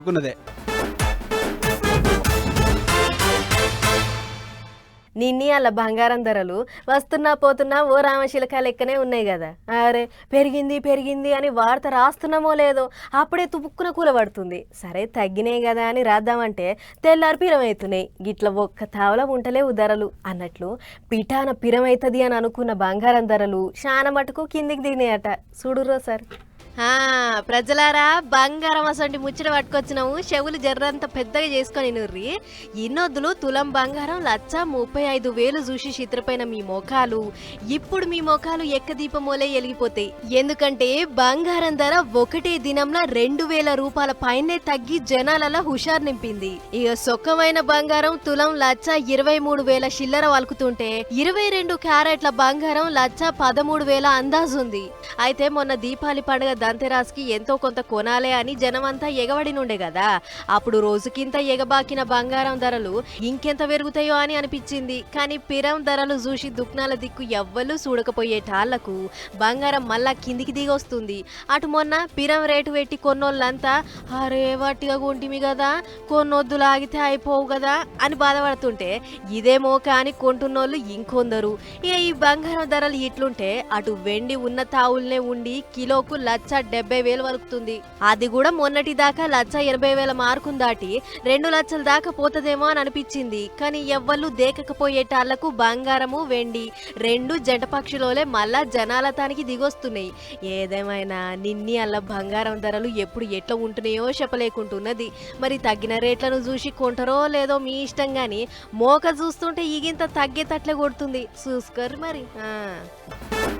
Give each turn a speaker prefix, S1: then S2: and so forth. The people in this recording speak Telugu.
S1: అనుకున్నదే.
S2: నిన్ని అలా బంగారం ధరలు వస్తున్నా పోతున్నా ఓ రామశిలక లెక్కనే ఉన్నాయి కదా. అరే పెరిగింది పెరిగింది అని వార్త రాస్తున్నామో లేదో అప్పుడే తుపుక్కున కూలబడుతుంది. సరే తగ్గినాయి కదా అని రాద్దామంటే తెల్లారి పిరమవుతున్నాయి గిట్ల ఒక్క తావల ఉంటలేవు ధరలు అన్నట్లు పిఠాన పిరమవుతుంది అని అనుకున్న బంగారం ధరలు చాలా మటుకు కిందికి దిగినాయట. చూడురా సార్. ప్రజలారా బంగారం అసంటి ముచ్చట పట్టుకొచ్చినాము చెవులు జర్రంత పెద్దగా చేసుకొని నుర్రి. ఇన్నొద్దులు తులం బంగారం లచ్చ ముప్పై ఐదు వేలు చూసి చిత్రపైన మీ మొఖాలు ఇప్పుడు మీ మొఖాలు ఎక్కదీపమోలే ఎలిగిపోతాయి. ఎందుకంటే బంగారం ధర ఒకటే దినంలో రెండు వేల రూపాయల పైనే తగ్గి జనాలలో హుషారు నింపింది. ఇక సొక్కమైన బంగారం తులం లచ్చ ఇరవై మూడు వేల చిల్లర వలుకుతుంటే ఇరవై రెండు క్యారెట్ల బంగారం లచ్చ పదమూడు వేల అందాజుంది అయితే మొన్న దీపావళి పండుగ దంతెరాస్కి ఎంతో కొంత కొనాలే అని జనమంతా ఎగబడి నుండే కదా అప్పుడు రోజుకింత ఎగబాకిన బంగారం ధరలు ఇంకెంత పెరుగుతాయో అని అనిపించింది. కానీ పిరం ధరలు చూసి దుక్నాల దిక్కు ఎవ్వరు చూడకపోయేటాళ్ళకు బంగారం మళ్ళా కిందికి దిగొస్తుంది. అటు మొన్న పిరం రేటు పెట్టి కొన్నోళ్ళంతా అరే వాటిగా కొంటిమి కదా కొన్నొద్దు లాగితే అయిపోవు కదా అని బాధపడుతుంటే ఇదేమో కానీ కొంటున్నోళ్ళు ఇంకొందరు. ఇక ఈ బంగారం ధరలు ఇట్లుంటే అటు వెండి ఉన్న తావుల్నే ఉండి కిలోకు లచ్చ డెబ్బై వేలు వలుకుతుంది. అది కూడా మొన్నటి దాకా లచ్చ ఎనభై వేల మార్కును దాటి రెండు లక్షల దాకా పోతదేమో అని అనిపించింది. కానీ ఎవ్వళ్ళు దేకకపోయేటాళ్ళకు బంగారము వెండి రెండు జంట పక్షులోలే మళ్ళా జనాల తానికి దిగొస్తున్నాయి. ఏదేమైనా నిన్ని అల్ల బంగారం ధరలు ఎప్పుడు ఎట్లా ఉంటున్నాయో చెప్పలేకుంటున్నది. మరి తగ్గిన రేట్లను చూసి కొంటారో లేదో మీ ఇష్టం గాని మోక చూస్తుంటే ఈగింత తగ్గేటట్లే కొడుతుంది. చూసుకోరు మరి. ఆ.